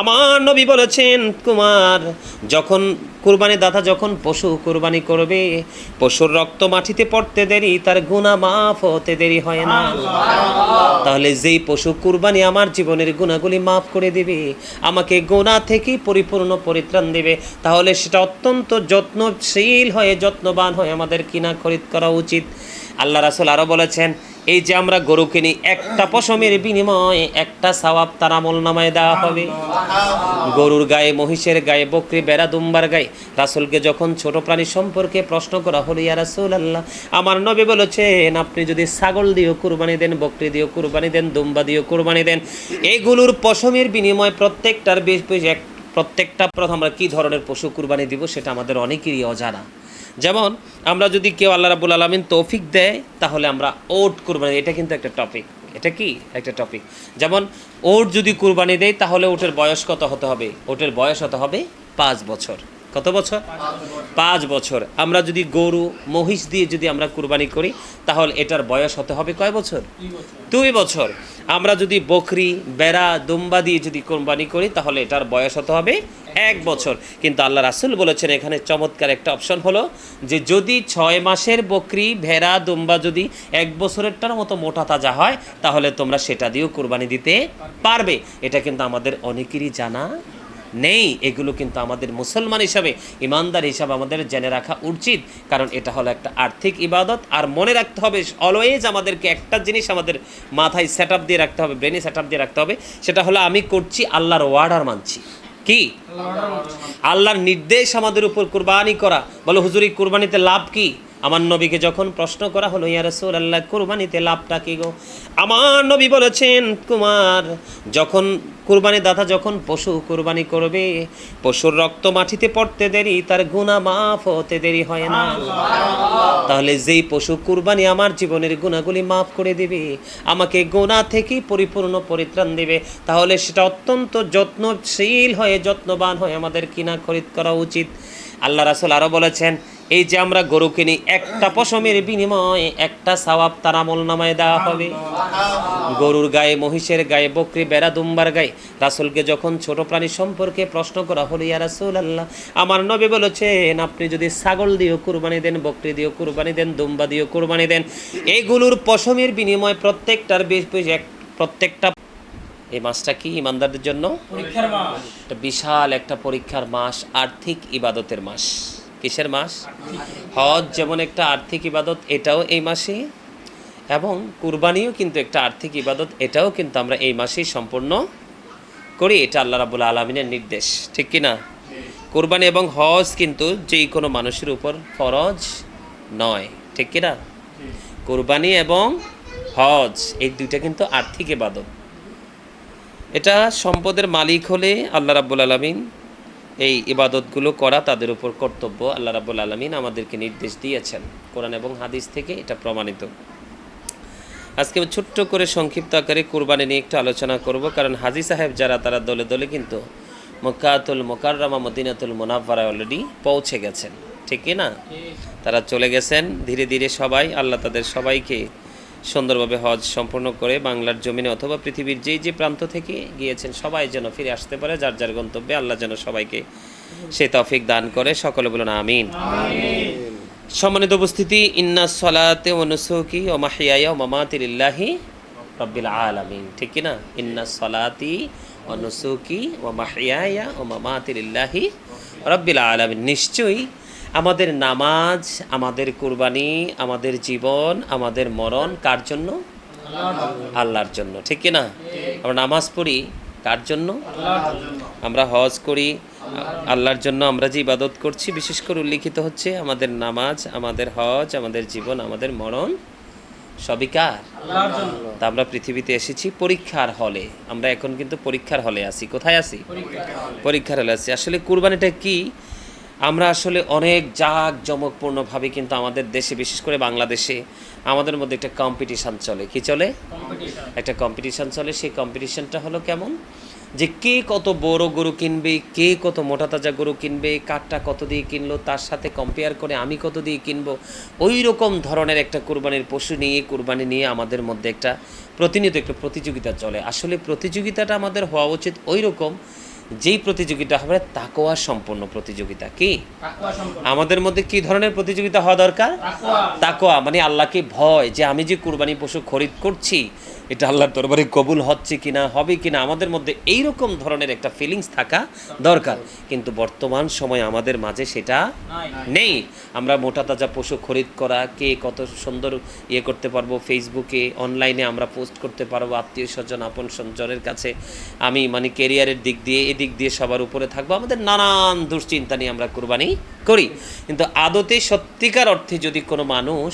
আমার নবী বলেছেন, কুমার, যখন কুরবানি দাতা যখন পশু কুরবানি করবে, পশুর রক্ত মাটিতে পড়তে দেরি, তার গুণা মাফ হতে দেরি হয় না। তাহলে যেই পশু কুরবানি আমার জীবনের গুণাগুলি মাফ করে দিবে, আমাকে গোনা থেকে পরিপূর্ণ পরিত্রাণ দিবে, তাহলে সেটা অত্যন্ত যত্নশীল হয়ে, যত্নবান হয়ে আমাদের কিনা খরিদ করা উচিত। আল্লাহ রাসুল আরও বলেছেন এই যে আমরা গরু কিনি, একটা পশমের বিনিময়ে একটা সওয়াব তার আমল নামায় দেওয়া হবে। গরুর গায়ে, মহিষের গায়ে, বকরি, বেড়া, দুম্বার গায়ে। রাসুলকে যখন ছোট প্রাণী সম্পর্কে প্রশ্ন করা হলো, ইয়া রাসুল আল্লাহ আমার নবী বলেছেন, আপনি যদি ছাগল দিয়েও কুরবানি দেন, বকরি দিয়েও কুরবানি দেন, দুম্বা দিয়েও কুরবানি দেন এইগুলোর পশমের বিনিময়ে প্রত্যেকটার বেশ বেশ এক, প্রত্যেকটা প্রথম আমরা কী ধরনের পশু কুরবানি দিব, সেটা আমাদের অনেকেরই অজানা। যেমন, আমরা যদি কেউ আল্লাহ রাবুল আলমিন তৌফিক দেয়, তাহলে আমরা ওট কুরবানি এটা কিন্তু একটা টপিক এটা কি? একটা টপিক যেমন, ওট যদি কুরবানি দেয় তাহলে ওটের বয়স কত হতে হবে? ওটের বয়স হতে হবে পাঁচ বছর। কত বছর? পাঁচ বছর। আমরা যদি গরু, মহিষ দিয়ে যদি আমরা কুরবানি করি, তাহলে এটার বয়স হতে হবে কয় বছর? দুই বছর। আমরা যদি বকরি, বেড়া, দুম্বা দিয়ে যদি কোরবানি করি, তাহলে এটার বয়স হতে হবে এক বছর। কিন্তু আল্লাহ রাসুল বলেছেন, এখানে চমৎকার একটা অপশন হলো যে, যদি ছয় মাসের বকরি, ভেড়া, দুম্বা যদি এক বছরেরটার মতো মোটা তাজা হয়, তাহলে তোমরা সেটা দিয়েও কোরবানি দিতে পারবে। এটা কিন্তু আমাদের অনেকেরই জানা নেই, এগুলো কিন্তু আমাদের মুসলমান হিসাবে, ইমানদার হিসাবে আমাদের জেনে রাখা উচিত। কারণ এটা হলো একটা আর্থিক ইবাদত। আর মনে রাখতে হবে অলওয়েজ আমাদেরকে একটা জিনিস আমাদের মাথায় সেট আপ দিয়ে রাখতে হবে ব্রেনে সেট দিয়ে রাখতে হবে, সেটা হলো আমি করছি আল্লাহর ওয়ার্ডার মানছি। কি? আল্লাহর নির্দেশ আমাদের উপর কুরবানি করা। বলো, হুজুরি কুরবানিতে লাভ কি? আমার নবীকে যখন প্রশ্ন করা হলো, ইয়া রাসূল আল্লাহ কুরবানিতে লাভটা কি গো? আমার নবী বলেছেন, কুমার, যখন কুরবানি দাতা যখন পশু কুরবানি করবে, পশুর রক্ত মাটিতে পড়তে দেরি, তার গুণা মাফ হতে দেরি হয় না। তাহলে যেই পশু কুরবানি আমার জীবনের গুণাগুলি মাফ করে দিবে, আমাকে গোনা থেকে পরিপূর্ণ পরিত্রাণ দিবে, তাহলে সেটা অত্যন্ত যত্নশীল হয়ে, যত্নবান হয়ে আমাদের কিনা খরিদ করা উচিত। আল্লাহ রাসুল আরও বলেছেন এই যে আমরা গরু কিনি একটা পশমের বিনিময়ে একটা সওয়াব তার আমল নামায় দেওয়া হবে। গরুর গায়ে মহিষের গায়ে বকরি বেড়া দুম্বার গায়ে। রাসুলকে যখন ছোট প্রাণী সম্পর্কে প্রশ্ন করা হলো ইয়া রাসুল আল্লাহ আমার নবী বলেছেন আপনি যদি ছাগল দিয়েও কুরবানি দেন বকরি দিয়েও কুরবানি দেন দুম্বা দিয়েও কুরবানি দেন এগুলোর পশমের বিনিময়ে প্রত্যেকটার বেশ বেশ এক প্রত্যেকটা এই মাসটা কি ইমানদারদের জন্য? পরীক্ষার মাস। একটা বিশাল একটা পরীক্ষার মাস আর্থিক ইবাদতের মাস। কিসের মাস? হজ যেমন একটা আর্থিক ইবাদত, এটাও এই মাসে এবং কুরবানিও কিন্তু একটা আর্থিক ইবাদত, এটাও কিন্তু আমরা এই মাসেই সম্পূর্ণ করি। এটা আল্লাহ রাবুল আলমিনের নির্দেশ, ঠিক কি না? কোরবানি এবং হজ কিন্তু যেই কোনো মানুষের উপর ফরজ নয়, ঠিক কি না? কোরবানি এবং হজ, এই দুইটা কিন্তু আর্থিক ইবাদত। এটা সম্পদের মালিক হলে আল্লাহ রাব্বুল আলমিন এই ইবাদতগুলো করা তাদের উপর কর্তব্য। আল্লাহ রাব্বুল আলমিন আমাদেরকে নির্দেশ দিয়েছেন কোরআন এবং হাদিস থেকে এটা প্রমাণিত। আজকে ছোট্ট করে সংক্ষিপ্ত আকারে কোরবানি নিয়ে একটু আলোচনা করব, কারণ হাজি সাহেব যারা, তারা দলে দলে কিন্তু মক্কাতুল মোকাররামা, মদিনাতুল মোনাফারায় অলরেডি পৌঁছে গেছেন। ঠিক না? তারা চলে গেছেন। ধীরে ধীরে সবাই, আল্লাহ তাদের সবাইকে সুন্দরভাবে হজ সম্পূর্ণ করে বাংলার জমিনে অথবা পৃথিবীর যেই যে প্রান্ত থেকে গিয়েছেন সবাই যেন ফিরে আসতে পারে যার যার গন্তব্যে আল্লাহ যেন সবাইকে সে তফিক দান করে। সকলে বলুন আমিন। সম্মানিত উপস্থিতি ইন্না সলাতে অনুসুকি ও মাহিয়া ও মামাতিল্লাহি রব্বিল আলামিন। ঠিক কি না ইন্না সলাতি অনুসুকি ও মাহিয়া ও মামাতিল্লাহি রব্বিল আলামিন। নিশ্চয়ই আমাদের নামাজ, আমাদের কুরবানি, আমাদের জীবন, আমাদের মরণ কার জন্য? আল্লাহর জন্য। ঠিক না? আমরা নামাজ পড়ি কার জন্য? আমরা হজ করি, আল্লাহর জন্য আমরা যে ইবাদত করছি, বিশেষ করে উল্লিখিত হচ্ছে আমাদের নামাজ, আমাদের হজ, আমাদের জীবন, আমাদের মরণ, সবই কার? তা আমরা পৃথিবীতে এসেছি পরীক্ষার হলে। আমরা এখন কিন্তু পরীক্ষার হলে আছি। কোথায় আছি? পরীক্ষার হলে আছি। আসলে কুরবানিটা কি? আমরা আসলে অনেক জাঁক জমকপূর্ণভাবে কিন্তু আমাদের দেশে বিশেষ করে বাংলাদেশে আমাদের মধ্যে একটা কম্পিটিশান চলে। কি চলে? একটা কম্পিটিশান চলে। সেই কম্পিটিশানটা হলো কেমন? যে কে কত বড় গরু কিনবে কে কত মোটা তাজা গরু কিনবে কাঠটা কত দিয়ে কিনলো তার সাথে কম্পেয়ার করে আমি কত দিয়ে কিনবো ওই রকম ধরনের একটা কোরবানির পশু নিয়ে কোরবানি নিয়ে আমাদের মধ্যে একটা প্রতিনিয়ত একটা প্রতিযোগিতা চলে। আসলে প্রতিযোগিতাটা আমাদের হওয়া উচিত ওই রকম যেই প্রতিযোগিতা হবে তাকোয়া সম্পন্ন প্রতিযোগিতা কি? আমাদের মধ্যে কি ধরনের প্রতিযোগিতা হওয়া দরকার? তাকোয়া মানে আল্লাহকে ভয় যে আমি যে কুরবানি পশু খরিদ করছি এটা আল্লাহর দরবারে কবুল হচ্ছে কিনা হবে কিনা আমাদের মধ্যে এই রকম ধরনের একটা ফিলিংস থাকা দরকার। কিন্তু বর্তমান সময় আমাদের মাঝে সেটা নেই আমরা মোটা তাজা পশু খরিদ করা কে কত সুন্দর ইয়ে করতে পারব ফেসবুকে অনলাইনে আমরা পোস্ট করতে পারব আত্মীয় স্বজন আপন স্বজনের কাছে আমি মানে কেরিয়ারের দিক দিয়ে এদিক দিয়ে সবার উপরে থাকব। আমাদের নানান দুশ্চিন্তা নিয়ে আমরা কুরবানি করি। কিন্তু আদতে সত্যিকার অর্থে যদি কোনো মানুষ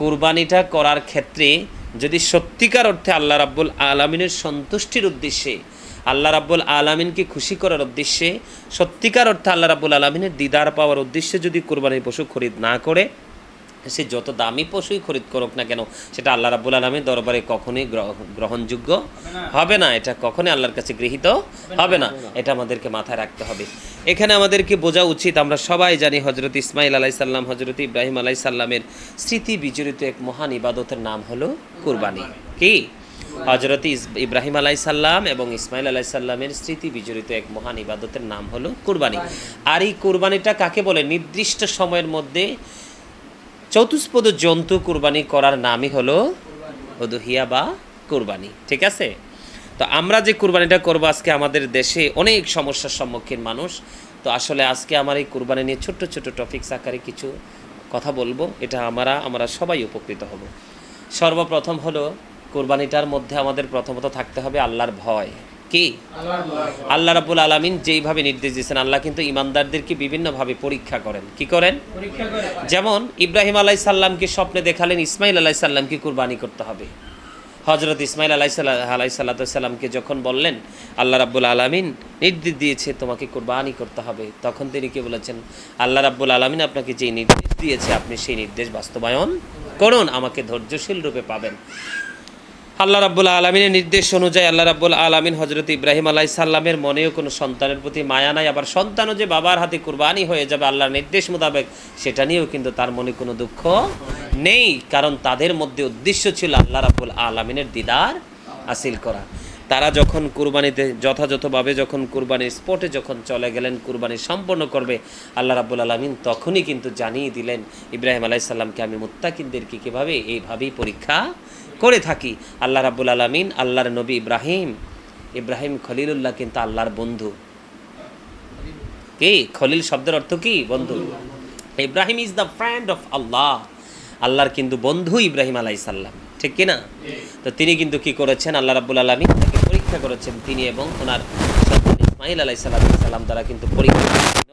কুরবানিটা করার ক্ষেত্রে যদি সত্যিকার অর্থে আল্লাহ রাব্বুল আলমিনের সন্তুষ্টির উদ্দেশ্যে, আল্লাহ রাব্বুল আলমিনকে খুশি করার উদ্দেশ্যে, সত্যিকার অর্থে আল্লাহ রাব্বুল আলমিনের দিদার পাওয়ার উদ্দেশ্যে যদি কোরবানির পশু খরিদ না করে সে যত দামি পশুই খরিদ করুক না কেন, সেটা আল্লাহ রাব্বুল আলমীর দরবারে কখনোই গ্রহ- গ্রহণযোগ্য হবে না। এটা কখনোই আল্লাহর কাছে গৃহীত হবে না। এটা আমাদেরকে মাথায় রাখতে হবে। এখানে আমাদেরকে বোঝা উচিত, আমরা সবাই জানি হজরত ইসমাইল আলাই সাল্লাম হজরত ইব্রাহিম আলাই সাল্লামের স্মৃতি বিজড়িত এক মহান ইবাদতের নাম হলো কুরবানি। কি? হজরত ইব্রাহিম আলাই সাল্লাম এবং ইসমাইল আলাই সাল্লামের স্মৃতি বিজড়িত এক মহান ইবাদতের নাম হলো কুরবানি। আর এই কুরবানিটা কাকে বলে? নির্দিষ্ট সময়ের মধ্যে চতুষ্পদ জন্তু কুরবানি করার নামই হলো উদুহিয়া বা কুরবানি, ঠিক আছে? তো আমরা যে কুরবানিটা করব আজকে আমাদের দেশে অনেক সমস্যার সম্মুখীন মানুষ। তো আসলে আজকে আমার এই কুরবানি নিয়ে ছোট্ট ছোট্ট টপিকস আকারে কিছু কথা বলব। এটা আমরা আমরা সবাই উপকৃত হব। সর্বপ্রথম হলো, কুরবানিটার মধ্যে আমাদের প্রথমত থাকতে হবে আল্লাহর ভয়। কি? আল্লাহ রাবুল আলমিন যেইভাবে নির্দেশ দিয়েছেন আল্লাহ কিন্তু ইমানদারদেরকে বিভিন্নভাবে পরীক্ষা করেন। কি করেন? যেমন ইব্রাহিম আলাই সাল্লামকে স্বপ্নে দেখালেন ইসমাইল আলাই সাল্লামকে কুরবানি করতে হবে। হজরত ইসমাইল আলাই সাল্লাহ আলাই সাল্লাতামকে যখন বললেন আল্লাহ রাব্বুল আলমিন নির্দেশ দিয়েছে তোমাকে কুরবানি করতে হবে তখন তিনি কি বলেছেন? আল্লাহ রাব্বুল আলমিন আপনাকে যে নির্দেশ দিয়েছে আপনি সেই নির্দেশ বাস্তবায়ন করুন আমাকে ধৈর্যশীল রূপে পাবেন। আল্লাহ রাব্বুল আলমিনের নির্দেশ অনুযায়ী আল্লাহ রাব্বুল আলমিন হজরত ইব্রাহিম আলাহি সাল্লামের মনেও কোনো সন্তানের প্রতি মায়া নাই। আবার সন্তানও যে বাবার হাতে কুরবানি হয়ে যাবে আল্লাহর নির্দেশ মোতাবেক, সেটা নিয়েও কিন্তু তার মনে কোনো দুঃখ নেই। কারণ তাদের মধ্যে উদ্দেশ্য ছিল আল্লাহ রাব্বুল আলমিনের দিদার হাসিল করা। তারা যখন কুরবানিতে, যথাযথভাবে যখন কুরবানির স্পটে যখন চলে গেলেন, কুরবানি সম্পন্ন করবে, আল্লাহ রাব্বুল আলমিন তখনই কিন্তু জানিয়ে দিলেন, ইব্রাহিম আলাইসাল্লামকে আমি মুত্তাকিনদেরকে কীভাবে এইভাবেই পরীক্ষা করে থাকি। আল্লাহ রাব্বুল আলমিন আল্লাহর নবী ইব্রাহিম ইব্রাহিম খলিলুল্লাহ কিন্তু আল্লাহর বন্ধু। কি? খলিল শব্দের অর্থ কি? বন্ধু। Ibrahim is the friend of Allah. আল্লাহর কিন্তু বন্ধু ইব্রাহিম আলাই সাল্লাম ঠিক কি না তো তিনি কিন্তু কি করেছেন? আল্লাহ রাব্বুল আলমী পরীক্ষা করেছেন তিনি এবং ওনার সন্তান ইসমাইল আলাই তারা কিন্তু পরীক্ষা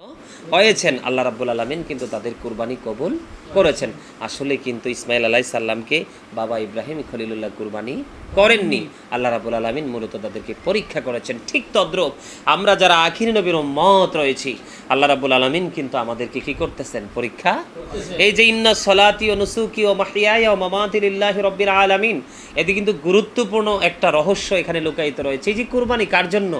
হয়েছেন আল্লাহ রাব্বুল আলমিন কিন্তু তাদের কুরবানি কবুল করেছেন। আসলে কিন্তু ইসমাইল আলাই সাল্লামকে বাবা ইব্রাহিম খলিলুল্লাহ কুরবানি করেননি। আল্লাহ রাবুল আলমিন মূলত তাদেরকে পরীক্ষা করেছেন। ঠিক তদ্রুপ আমরা যারা আখির নবীর মত রয়েছি আল্লাহ রাবুল আলমিন কিন্তু আমাদেরকে কি করতেছেন? পরীক্ষা এই যে ইন্না সলাতি ও নুসুকি ও মাহিয়ায় ও মামাতিল্লাহ রব্বির আলামিন এতে কিন্তু গুরুত্বপূর্ণ একটা রহস্য এখানে লুকায়িত রয়েছে। এই যে কুরবানি কার জন্য।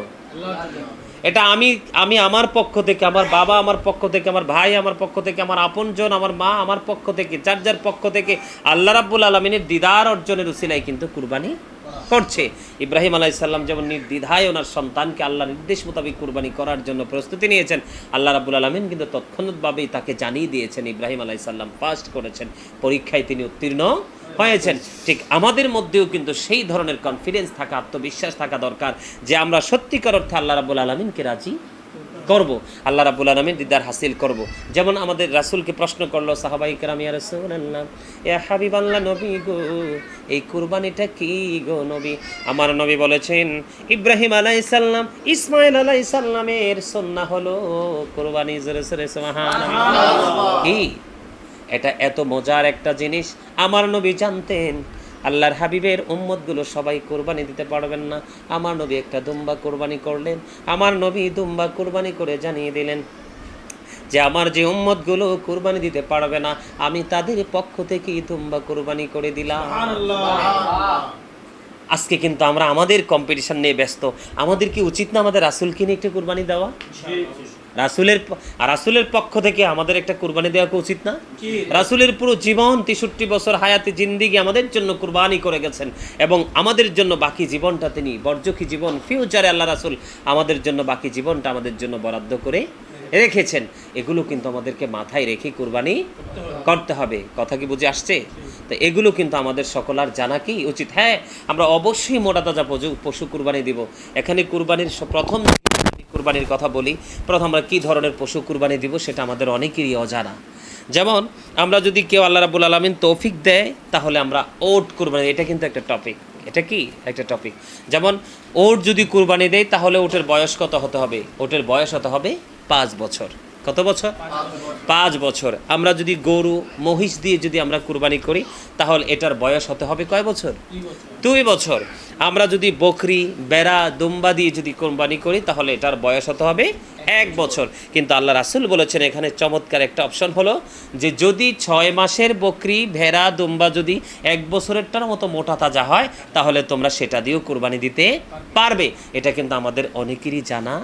এটা আমি আমি আমার পক্ষ থেকে, আমার বাবা আমার পক্ষ থেকে, আমার ভাই আমার পক্ষ থেকে, আমার আপনজন, আমার মা আমার পক্ষ থেকে, যার যার পক্ষ থেকে আল্লাহ রাব্বুল আলমিনের দিদার অর্জনের উসিলায় কিন্তু কুরবানি করছে। ইব্রাহিম আলাইসাল্লাম যেমন নির্দ্বিধায় ওনার সন্তানকে আল্লাহ নির্দেশ মোতাবেক কুরবানি করার জন্য প্রস্তুতি নিয়েছেন, আল্লাহ রাবুল আলমিন কিন্তু তৎক্ষণাৎভাবেই তাকে জানিয়ে দিয়েছেন, ইব্রাহিম আলাইসাল্লাম ফার্স্ট করেছেন, পরীক্ষায় তিনি উত্তীর্ণ হয়েছেন। ঠিক আমাদের মধ্যেও কিন্তু সেই ধরনের কনফিডেন্স থাকা আত্মবিশ্বাস থাকা দরকার যে আমরা সত্যিকার অর্থে আল্লাহ রাবুল আলমিনকে রাজি করব আল্লাহ রাবুল আলমিন দিদার হাসিল করব। যেমন আমাদের রাসূলকে প্রশ্ন করল সাহাবাই কেরাম ইয়া রাসূলুল্লাহ ইয়া হাবিব আল্লাহ নবী গো এই কুরবানিটা কি গো নবী? আমার নবী বলেছেন ইব্রাহিম আলাইহিস সালাম ইসমাইল আলাইহিস সালামের সুন্নাহ হলো কুরবানি জোরে কি? এটা এত মজার একটা জিনিস। আমার নবী জানতেন আল্লাহর হাবিবের উম্মতগুলো সবাই কোরবানি দিতে পারবেন না। আমার নবী একটা দুম্বা কোরবানি করলেন। আমার নবী দুম্বা কোরবানি করে জানিয়ে দিলেন যে আমার যে উম্মতগুলো কোরবানি দিতে পারবে না আমি তাদের পক্ষ থেকেই দুম্বা কোরবানি করে দিলাম। আজকে কিন্তু আমরা আমাদের কম্পিটিশন নিয়ে ব্যস্ত। আমাদের কি উচিত না আমাদের রাসুলকে নিয়ে একটু কোরবানি দেওয়া? রাসুলের রাসুলের পক্ষ থেকে আমাদের একটা কুরবানি দেওয়া কি উচিত না? রাসুলের পুরো জীবন তেষট্টি বছর হায়াতে জিন্দিগি আমাদের জন্য কুরবানি করে গেছেন এবং আমাদের জন্য বাকি জীবনটা তিনি বর্জকি জীবন ফিউচারে আল্লাহ রাসুল আমাদের জন্য বাকি জীবনটা আমাদের জন্য বরাদ্দ করে রেখেছেন। এগুলো কিন্তু আমাদেরকে মাথায় রেখে কুরবানি করতে হবে। কথা কি বুঝে আসছে? তো এগুলো কিন্তু আমাদের সকলার জানা কি উচিত। হ্যাঁ আমরা অবশ্যই মোটা তাজা পশু কুরবানি দিব। এখানে কুরবানির প্রথম কুরবানির কথা বলি, প্রথম আমরা কী ধরনের পশু কুরবানি দিব সেটা আমাদের অনেকেরই অজানা। যেমন, আমরা যদি কেউ আল্লাহ রাবুল আলমিন তৌফিক দেয়, তাহলে আমরা ওট কুরবানি, এটা কিন্তু একটা টপিক এটা কি? একটা টপিক যেমন, ওট যদি কুরবানি দেয়, তাহলে ওটের বয়স কত হতে হবে? ওটের বয়স হতে হবে পাঁচ বছর। কত বছর? পাঁচ বছর। আমরা যদি গরু মহিষ দিয়ে যদি আমরা কুরবানি করি তাহলে এটার বয়স হতে হবে কয় বছর? দুই বছর। আমরা যদি বকরি বেড়া দুম্বা দিয়ে যদি কোরবানি করি তাহলে এটার বয়স হতে হবে এক বছর। কিন্তু আল্লাহ রাসুল বলেছেন এখানে চমৎকার একটা অপশন হলো যে যদি ছয় মাসের বকরি ভেড়া দুম্বা যদি এক বছরেরটার মতো মোটা তাজা হয় তাহলে তোমরা সেটা দিয়েও কোরবানি দিতে পারবে। এটা কিন্তু আমাদের অনেকেরই জানা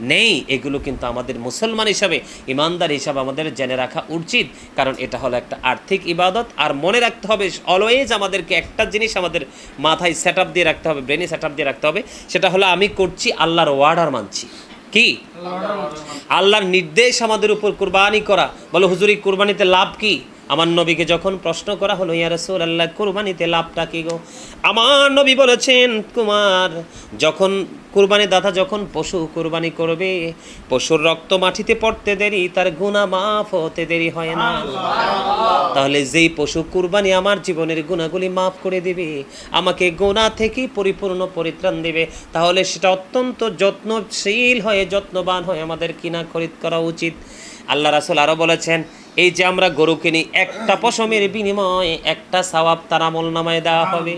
নেই এগুলো কিন্তু আমাদের মুসলমান হিসাবে ইমানদার হিসাবে আমাদের জেনে রাখা উচিত। কারণ এটা হলো একটা আর্থিক ইবাদত আর মনে রাখতে হবে অলওয়েজ আমাদেরকে একটা জিনিস আমাদের মাথায় সেট দিয়ে রাখতে হবে ব্রেনে সেট দিয়ে রাখতে হবে সেটা হলো আমি করছি আল্লাহর ওয়ার্ডার মানছি। কি? আল্লাহর নির্দেশ আমাদের উপর কুরবানি করা। বলো হুজুরি কুরবানিতে লাভ কি? আমার নবীকে যখন প্রশ্ন করা হলো, ইয়া রাসূল আল্লাহ কুরবানিতে লাভটা কি গো? আমার নবী বলেছেন, কুমার, যখন কুরবানি দাতা যখন পশু কুরবানি করবে, পশুর রক্ত মাটিতে পড়তে দেরি, তার গুনাহ মাফ হতে দেরি হয় না। তাহলে যেই পশু কুরবানি আমার জীবনের গুণাগুলি মাফ করে দিবে, আমাকে গোনা থেকে পরিপূর্ণ পরিত্রাণ দিবে, তাহলে সেটা অত্যন্ত যত্নশীল হয়ে, যত্নবান হয়ে আমাদের কিনা খরিদ করা উচিত। আল্লাহ রাসুল আরও বলেছেন এই যে আমরা গরু কিনি, একটা পশমের বিনিময়ে একটা সওয়াব তার আমল নামায় দেওয়া হবে।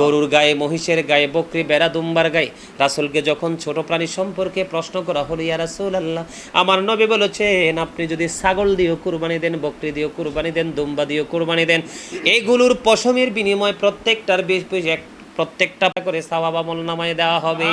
গরুর গায়ে, মহিষের গায়ে, বকরি, বেড়া, দুম্বার গায়ে। রাসুলকে যখন ছোট প্রাণী সম্পর্কে প্রশ্ন করা হলো, ইয়া রাসুল আল্লাহ আমার নবী বলেছেন, আপনি যদি ছাগল দিয়েও কুরবানি দেন, বকরি দিয়েও কুরবানি দেন, দুম্বা দিয়েও কুরবানি দেন এইগুলোর পশমের বিনিময়ে প্রত্যেকটার বেশ বেশ এক, প্রত্যেকটা করে সাওয়াব আমল নামায় দেওয়া হবে।